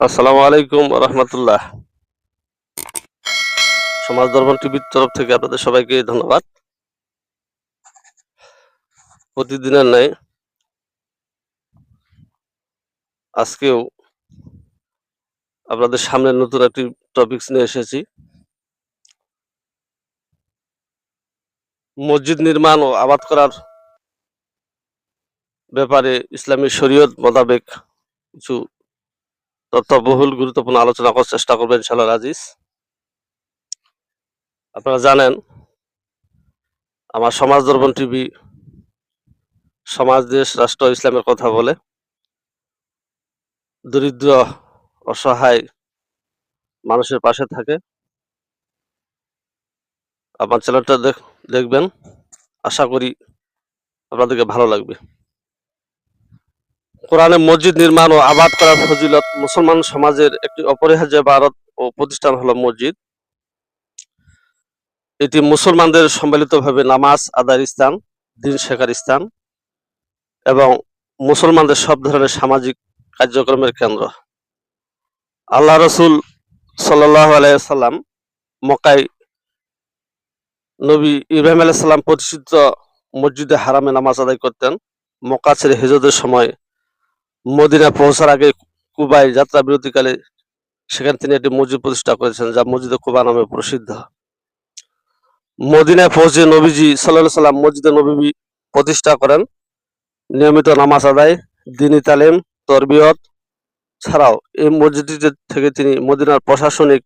আসসালামু আলাইকুম রহমতুল্লাহ। সমাজ দর্পণ টিভির তরফ থেকে আপনাদের সবাইকে ধন্যবাদ। প্রতিদিনের ন্যায় আজকেও আপনাদের সামনে নতুন একটি টপিকস নিয়ে এসেছি। মসজিদ নির্মাণ ও আবাদ করার ব্যাপারে ইসলামী শরীয়ত মোতাবেক কিছু তথ্যবহুল গুরুত্বপূর্ণ আলোচনা করার চেষ্টা করবেন, ইনশাআল্লাহ আজিজ আপনারা জানেন, আমার সমাজ দর্পণ টিভি সমাজ, দেশ, রাষ্ট্র, ইসলামের কথা বলে। দরিদ্র, অসহায় মানুষের পাশে থাকে। আমার চ্যানেলটা দেখ- দেখবেন। আশা করি আপনাদেরকে ভালো লাগবে। কোরআনে মসজিদ নির্মাণ ও আবাদ করার ফজিলত মুসলমান সমাজের একটি অপরিহার্য ভারত ও প্রতিষ্ঠান হলো মসজিদ। এটি মুসলমানদের সম্মিলিতভাবে নামাজ আদার স্থান, দিন শেখার স্থান এবং মুসলমানদের সব ধরনের সামাজিক কার্যক্রমের কেন্দ্র। আল্লাহ রসুল সাল্লাহ আলাইসাল্লাম মক্কায় নবী ইব্রাহিম আলাইসাল্লাম প্রতিষ্ঠিত মসজিদে হারামে নামাজ আদায় করতেন। মক্কা ছেড়ে হেজদের সময় মদিনা পৌঁছার আগে কুবায় যাত্রা বিরতিকালে সেখানে তিনি একটি মসজিদ প্রতিষ্ঠা করেছেন, যা মসজিদে কুবা নামে প্রসিদ্ধ। মদিনায় পৌঁছে নবীজি সাল্লাহ সাল্লাম মসজিদে নবী প্রতিষ্ঠা করেন। নিয়মিত নামাজ আদায় দিনী তালিম, তরবিয়ত ছাড়াও এই মসজিদটি থেকে তিনি মদিনার প্রশাসনিক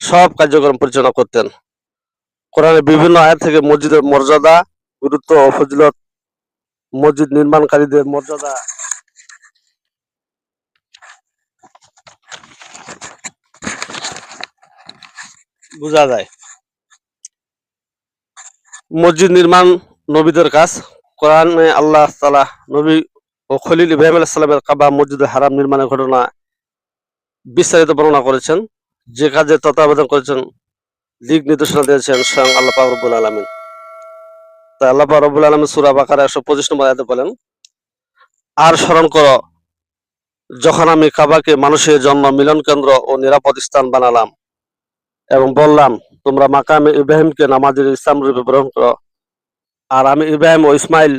সব কার্যক্রম পরিচালনা করতেন। কোরআনের বিভিন্ন আয়াত থেকে মসজিদের মর্যাদা, গুরুত্ব ও ফজিলত, মসজিদ নির্মাণকারীদের মর্যাদা বোঝা যায়। মসজিদ নির্মাণ নবীদের কাজ। কোরআনে আল্লাহ তালা নবী ও খলিল ইব্রাহিম আলাইসাল্লামের কাবা মসজিদে হারাম নির্মাণের ঘটনা বিস্তারিত বর্ণনা করেছেন। যে কাজে তত্ত্বাবধান করেছেন, দিক নির্দেশনা দিয়েছেন স্বয়ং আল্লাহ পাক রব্বুল আলমিন। তাই আল্লাহ পাক রব্বুল আলমিন সুরা বাকার একশো পঁচিশ নম্বর আয়াতে বলেন, আর স্মরণ কর, যখন আমি কাবাকে মানুষের জন্য মিলন কেন্দ্র ও নিরাপদ স্থান বানালাম এবং বললাম, তোমরা মাকামে ইব্রাহিমকে নামাজের ইসলাম রূপে গ্রহণ করো। আর আমি ইব্রাহিম ও ইসমাইল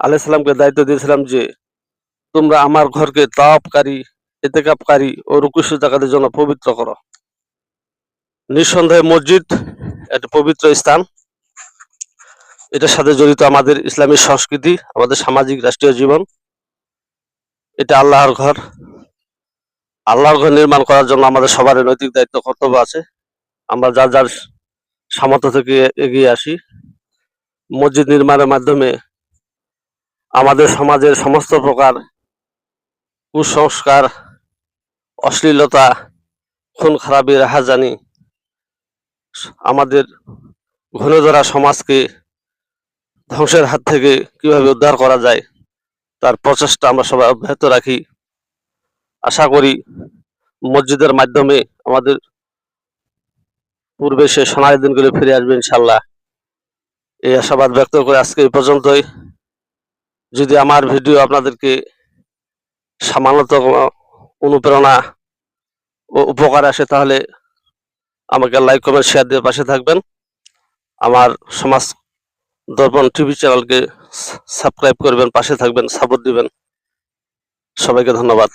আলাইসালামকে দায়িত্ব দিয়েছিলাম যে, তোমরা আমার ঘরকে তাওয়াবকারী এতেকাপকারী ও রুকুশু জাকাতের জন্য পবিত্র করো। নিঃসন্দেহে মসজিদ একটা পবিত্র স্থান। এটার সাথে জড়িত আমাদের ইসলামী সংস্কৃতি, আমাদের সামাজিক রাষ্ট্রীয় জীবন। এটা আল্লাহর ঘর। আল্লাহর ঘর নির্মাণ করার জন্য আমাদের সবার নৈতিক দায়িত্ব, কর্তব্য আছে। আমরা যার যার সামর্থ্য থেকে এগিয়ে আসি। মসজিদ নির্মাণের মাধ্যমে আমাদের সমাজের সমস্ত প্রকার কুসংস্কার, অশ্লীলতা, খুন খারাপি, রাহাজানি আমাদের ঘনে ধরা সমাজকে ধ্বংসের হাত থেকে কীভাবে উদ্ধার করা যায়, তার প্রচেষ্টা আমরা সবাই অব্যাহত রাখি। আশা করি মসজিদের মাধ্যমে আমাদের পূর্বে সে সোনালী দিনগুলো ফিরে আসবে ইনশাল্লাহ এই আশাবাদ ব্যক্ত করে আজকে এই পর্যন্তই। যদি আমার ভিডিও আপনাদেরকে সামান্যতম অনুপ্রেরণা ও উপকার আসে, তাহলে আমাকে লাইক, কমেন্ট, শেয়ার দিয়ে পাশে থাকবেন। আমার সমাজ দর্পণ টিভি চ্যানেলকে সাবস্ক্রাইব করবেন, পাশে থাকবেন, সাপোর্ট দিবেন। সবাইকে ধন্যবাদ।